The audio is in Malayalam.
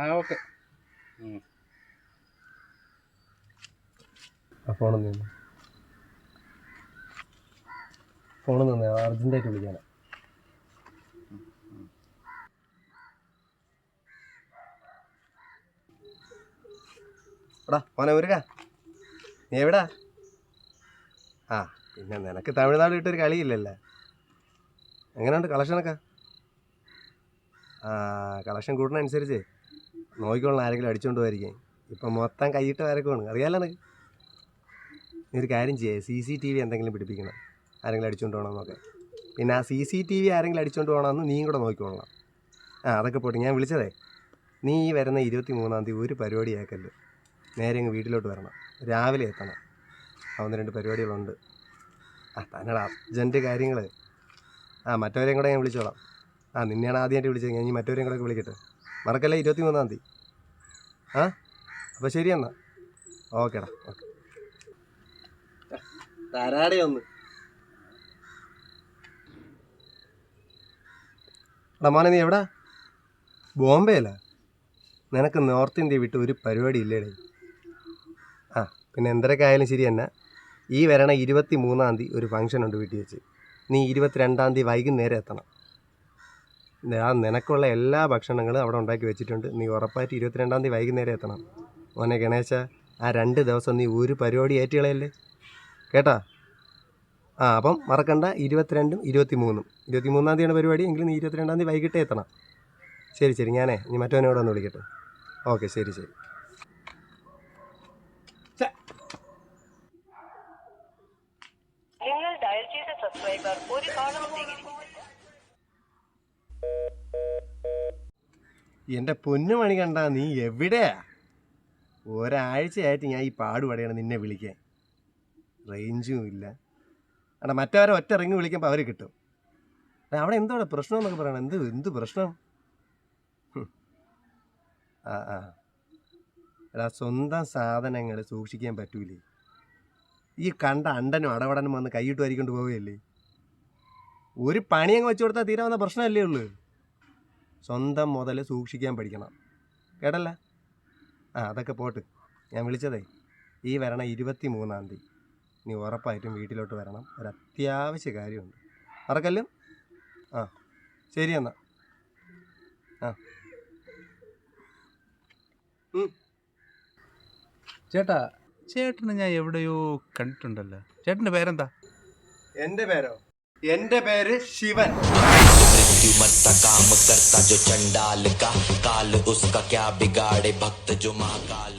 ആ ഓക്കെ. ഫോൺ നിന്ന് ഫോണിൽ നിന്ന് അർജന്റായിട്ട് വിളിക്കാനാ. എടാ മോനെ നീ എവിടാ? ആ പിന്നെ നിനക്ക് തമിഴ്നാട് വിട്ടൊരു കളിയില്ലല്ലേ? എങ്ങനെയുണ്ട് കളക്ഷനൊക്കെ? ആ കളക്ഷൻ കൂടുന്നതനുസരിച്ച് നോക്കിക്കൊള്ളണം ആരെങ്കിലും അടിച്ചുകൊണ്ട് പോയിരിക്കാൻ ഇപ്പം മൊത്തം കൈയിട്ട് വരക്കുവാണ്. അറിയാലോ നിനക്ക്? നീ ഒരു കാര്യം ചെയ്യേ. സി സി ടി വി എന്തെങ്കിലും പിടിപ്പിക്കണം. ആരെങ്കിലും അടിച്ചുകൊണ്ട് പോകണമെന്നൊക്കെ പിന്നെ ആ സി സി ടി വി ആരെങ്കിലും അടിച്ചുകൊണ്ട് പോകണമെന്ന് നീയും കൂടെ നോക്കിക്കൊള്ളണം ആ അതൊക്കെ പോട്ടെ. ഞാൻ വിളിച്ചതേ. നീ ഈ വരുന്ന ഇരുപത്തി മൂന്നാം തീയതി ഒരു പരിപാടി ആക്കല്ല് നേരെ അങ്ങ് വീട്ടിലോട്ട് വരണം. രാവിലെ എത്തണം. ആ ഒന്ന് രണ്ട് പരിപാടികളുണ്ട്. ആ തന്നെടാ. അർജന്റ് കാര്യങ്ങൾ ആ മറ്റവരെയും കൂടെ ഞാൻ വിളിച്ചോളാം. ആ നിന്നെയാണ് ആദ്യമായിട്ട് വിളിച്ചത്. ഞാൻ ഇനി മറ്റവരെയും കൂടെ വിളിക്കട്ടെ. മറക്കല്ലേ? ഇരുപത്തി മൂന്നാം തീയതി. ആ? അപ്പോൾ ശരി എന്നാ. ഓക്കേടാ. ഓക്കെ. തരാടെ ഒന്ന്. നീ എവിടാ? ബോംബെയല്ല? നിനക്ക് നോർത്ത് ഇന്ത്യ വിട്ട് ഒരു പരിപാടി ഇല്ലേടേ. ആ പിന്നെ എന്തൊക്കെ ആയാലും ശരി തന്നെ ഈ വരണ ഇരുപത്തി മൂന്നാം തീയതി ഒരു ഫംഗ്ഷൻ ഉണ്ട് വീട്ടിൽ വെച്ച്. നീ ഇരുപത്തിരണ്ടാം തീയതി വൈകുന്നേരം എത്തണം. ആ നിനക്കുള്ള എല്ലാ ഭക്ഷണങ്ങളും അവിടെ ഉണ്ടാക്കി വെച്ചിട്ടുണ്ട്. നീ ഉറപ്പായിട്ട് ഇരുപത്തിരണ്ടാം തീയതി വൈകുന്നേരം എത്തണം. മോനെ ഗണേശ ആ രണ്ട് ദിവസം നീ ഒരു പരിപാടി ഏറ്റുകളയല്ലേ? കേട്ടാ? ആ അപ്പം മറക്കണ്ട. ഇരുപത്തിരണ്ടും ഇരുപത്തി മൂന്നും ഇരുപത്തി മൂന്നാം തീയതിയാണ് പരിപാടി എങ്കിലും നീ ഇരുപത്തിരണ്ടാം തീയതി വൈകിട്ടേ എത്തണം. ശരി ശരി. ഞാനേ നീ മറ്റവനോട് ഒന്ന് വിളിക്കട്ടെ. ഓക്കെ ശരി ശരി. നിങ്ങൾ ഡയൽ ചെയ്ത സബ്സ്ക്രൈബർ ഒരു കാലം എന്റെ പൊന്നു മണി കണ്ട നീ എവിടെയാ? ഒരാഴ്ചയായിട്ട് ഞാൻ ഈ പാടുപടയാണ് നിന്നെ വിളിക്കാൻ. റേഞ്ചും ഇല്ല. എടാ മറ്റവരെ ഒറ്റ ഇറങ്ങി വിളിക്കുമ്പോൾ അവർ കിട്ടും. അവിടെ എന്തോടെ പ്രശ്നം എന്നൊക്കെ പറയണം. എന്ത് എന്ത് പ്രശ്നം? ആ ആ. എടാ സ്വന്തം സാധനങ്ങൾ സൂക്ഷിക്കാൻ പറ്റൂലേ? ഈ കണ്ട അണ്ടനും അടവടനും വന്ന് കൈയിട്ട് വരിക്കൊണ്ട് പോവുകയല്ലേ? ഒരു പണി അങ്ങ് വെച്ചു കൊടുത്താൽ തീരാവുന്ന പ്രശ്നമല്ലേ ഉള്ളൂ. സ്വന്തം മുതൽ സൂക്ഷിക്കാൻ പഠിക്കണം. കേടല്ല ആ അതൊക്കെ പോട്ട്. ഞാൻ വിളിച്ചതേ ഈ വരണ ഇരുപത്തി മൂന്നാം തീയതി. നീ ഉറപ്പായിട്ടും വീട്ടിലോട്ട് വരണം. ഒരു അത്യാവശ്യ കാര്യമുണ്ട്. മറക്കല്ലും ആ ശരി എന്നാ. ആ. ചേട്ടാ ചേട്ടനെ ഞാൻ എവിടെയോ കണ്ടിട്ടുണ്ടല്ലോ. ചേട്ടന്റെ പേരെന്താ? എന്റെ പേരോ? എന്റെ പേര് ശിവൻ ചണ്ടാൽ കാൽ ഉസ്കാ ക്യാ ബിഗാടെ ഭക്ത ജുമാ കാൽ